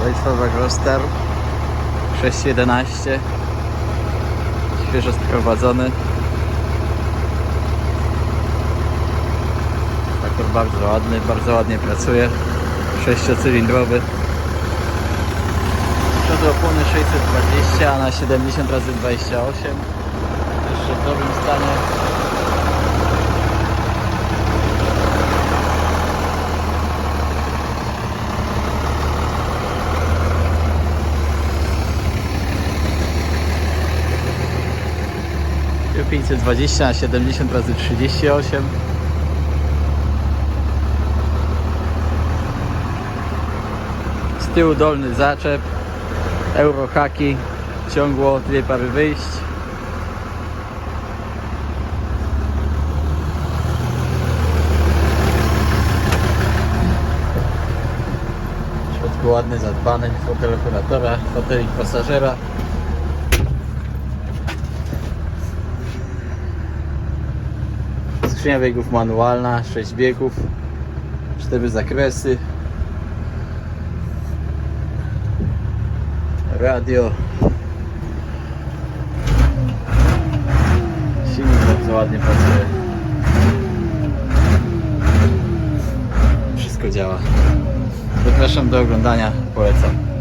Deutsche Roster. 611 świeżo sprowadzony. Traktor bardzo ładny, bardzo ładnie pracuje. Sześciocylindrowy. Przodu opony 620 a na 70 razy 28 jeszcze w dobrym stanie Tu 520 na 70 razy 38 Z tyłu dolny zaczep Eurohaki Ciągło dwie pary wyjść. Ładny, zadbany fotel operatora, fotelik pasażera Skrzynia biegów manualna, 6 biegów, 4 zakresy. Radio. Silnik bardzo ładnie pracuje. Wszystko działa. Zapraszam do oglądania, polecam.